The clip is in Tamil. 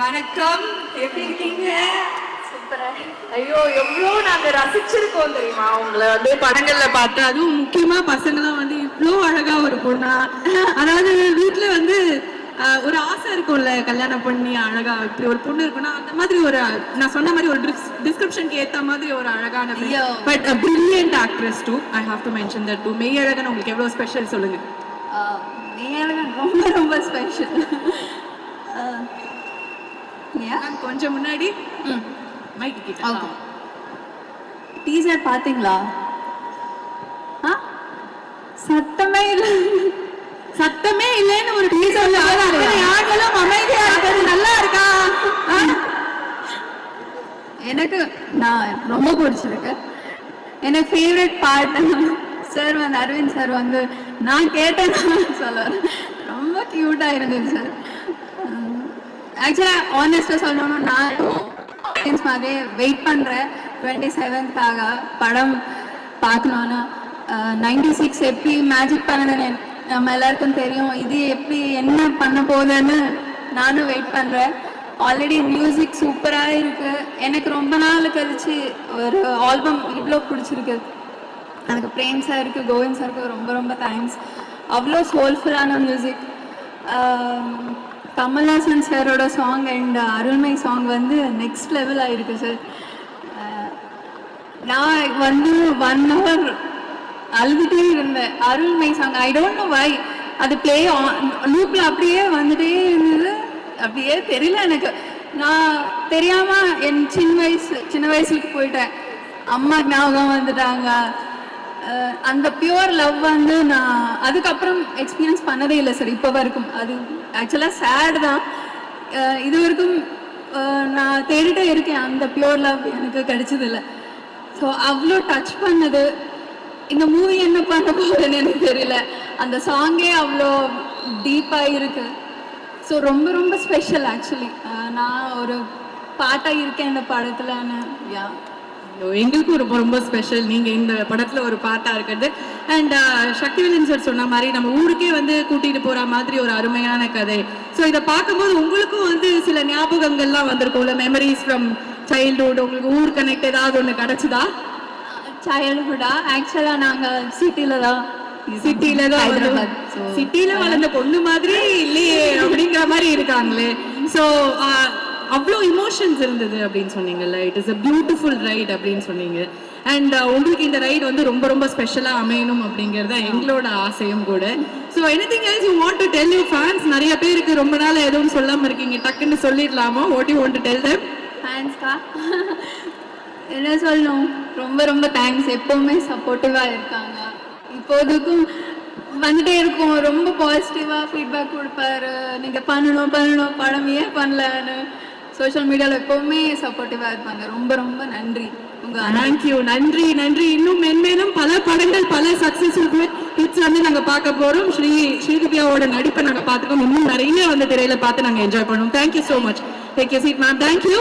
வணக்கம். எப்படி இருக்கீங்க? ஐயோ எவ்வளோ நாங்க ரசிச்சிருக்கோம் தெரியுமா? உங்களை வந்து படங்கள்ல பார்த்து. அதுவும் முக்கியமா பசங்கலாம் வந்து இவ்வளோ அழகா ஒரு பொண்ணா. அதாவது வீட்ல வந்து ஒரு ஆசை இருக்கும்ல கல்யாணம் பண்ணி அழகா இப்படி ஒரு பொண்ணு இருக்குன்னா அந்த மாதிரி ஒரு நான் சொன்ன மாதிரி ஒரு டிஸ்கிரிப்ஷனுக்கு ஏத்த மாதிரி ஒரு அழகான. But brilliant actress too I have to mention that too Meiyazhagan உங்களுக்கு எவ்வளவு ஸ்பெஷல் சொல்லுங்க. நீங்களும் ரொம்ப ரொம்ப ஸ்பெஷல் மேம், கொஞ்சம் முன்னாடி மைக் கிட்ட. ஓகே டீசர் பாத்தீங்களா சத்தமே இல்லை. சத்தமே இல்லைன்னு ஒரு டீசர் யார்களும் அமைதியா இருக்கிறது நல்லா இருக்கா? எனக்கு நான் ரொம்ப பிடிச்சிருக்கு. எனக்கு ஃபேவரட் பார்ட் சார் வந்து அரவிந்த் சார் வந்து நான் கேட்டேன்னு சொல்லுவார் ரொம்ப க்யூட்டாக இருந்தது சார் ஆக்சுவலாக ஆனஸ்ட்டாக சொல்லணும்னு நான் audience மாதிரி வெயிட் பண்ணுறேன் டுவெண்ட்டி செவன்த்காக படம் பார்க்கணுன்னு நைன்டி சிக்ஸ் எப்படி மேஜிக் பண்ணதுன்னு நம்ம எல்லாருக்கும் தெரியும். இது எப்படி என்ன பண்ண போகுதுன்னு நானும் வெயிட் பண்ணுறேன் ஆல்ரெடி மியூசிக் சூப்பராக இருக்குது எனக்கு ரொம்ப நாள் கழிச்சு ஒரு ஆல்பம் இவ்வளோ பிடிச்சிருக்கு. எனக்கு பிரேம் சாருக்கு கோவிந்த் சாருக்கு ரொம்ப ரொம்ப தேங்க்ஸ் அவ்வளோ சோல்ஃபுல்லான மியூசிக் கமல்ஹாசன் சாரோட சாங் அண்ட் அருள்மை சாங் வந்து நெக்ஸ்ட் லெவல் ஆயிருக்கு சார் நான் வந்து ஒன் ஹவர் அழுதுட்டே இருந்தேன். அருள்மை song I don't know why அது ப்ளே லூப்பில் அப்படியே வந்துட்டே இருந்தது. அப்படியே தெரியல எனக்கு. நான் தெரியாமல் என் சின்ன வயசு சின்ன வயசுக்கு போயிட்டேன். அம்மா ஞாபகம் வந்துட்டாங்க. அந்த பியூர் லவ் வந்து நான் அதுக்கப்புறம் எக்ஸ்பீரியன்ஸ் பண்ணதே இல்லை சார் இப்போ வரைக்கும். அது ஆக்சுவலாக சேட் தான். இது வரைக்கும் நான் தேடிட்டே இருக்கேன். அந்த பியூர் லவ் எனக்கு கிடைச்சதில்ல ஸோ அவ்வளோ டச் பண்ணது. இந்த மூவி என்ன பண்ண போகுதுன்னு எனக்கு தெரியல. அந்த சாங்கே அவ்வளோ டீப்பாக இருக்கு. ஸோ ரொம்ப ரொம்ப ஸ்பெஷல் ஆக்சுவலி நான் ஒரு பாட்டாக இருக்கேன் இந்த படத்துலன்னு. யா எங்களுக்கும் ரொம்ப ரொம்ப ஸ்பெஷல் நீங்க இந்த படத்துல ஒரு பாட்டா இருக்கிறது. அண்ட் சக்திவேலன் சார் சொன்ன மாதிரி நம்ம ஊருக்கே வந்து கூட்டிட்டு போற மாதிரி ஒரு அருமையான கதை. ஸோ இதை பார்க்கும்போது உங்களுக்கும் வந்து சில ஞாபகங்கள்லாம் வந்திருக்கும்ல? மெமரிஸ் ஃப்ரம் சைல்ட்ஹுட் உங்களுக்கு ஊர் கனெக்ட் ஏதாவது ஒன்று கிடைச்சதா? சைல்ட்ஹுட்டா ஆக்சுவலாக நாங்கள் சிட்டியில் தான். சிட்டில தான் சிட்டில வளர்ந்த பொண்ணு மாதிரி இல்லையே அப்படிங்கிற மாதிரி இருக்காங்களே. ஸோ அவ்வளோ இமோஷன்ஸ் இருந்தது அப்படின்னு சொன்னீங்கல்ல? It is a beautiful right அப்படின்னு சொன்னீங்க. அண்ட் uh, உங்களுக்கு இந்த ரைட் வந்து ரொம்ப ரொம்ப ஸ்பெஷலாக அமையணும் அப்படிங்கிறது தான் எங்களோட ஆசையும் கூட. So anything else you want to tell you fans நிறைய பேருக்கு ரொம்ப நாள் எதுவும் சொல்லாமல் இருக்கீங்க. டக்குன்னு சொல்லிடலாமா? ஓட்டி வாண்ட் டு டெல் them? ஃபேன்ஸ்க்கா என்ன சொல்லணும்? ரொம்ப ரொம்ப தேங்க்ஸ் எப்போவுமே சப்போர்ட்டிவாக இருக்காங்க. இப்போதுக்கும் வந்துட்டே இருக்கும். ரொம்ப பாசிட்டிவாக ஃபீட்பேக் கொடுப்பாரு. நீங்கள் பண்ணணும் பண்ணணும். படம் ஏன் பண்ணலன்னு. சோஷியல் மீடியாவில் எப்பவுமே சப்போர்ட்டிவாக இருப்பாங்க. ரொம்ப ரொம்ப நன்றி. உங்கள் தேங்க்யூ நன்றி நன்றி. இன்னும் மென்மேலும் பல படங்கள் பல சக்ஸஸ்ஃபுல் ஹிட்ஸ் வந்து நாங்க பார்க்க போறோம். ஸ்ரீ ஸ்ரீதிவ்யாவோட நடிப்பை நாங்கள் பார்த்துக்கோம். இன்னும் நிறைய வந்து திரையில பார்த்து நாங்கள் என்ஜாய் பண்ணுவோம். Thank you so much take you seat ma'am thank you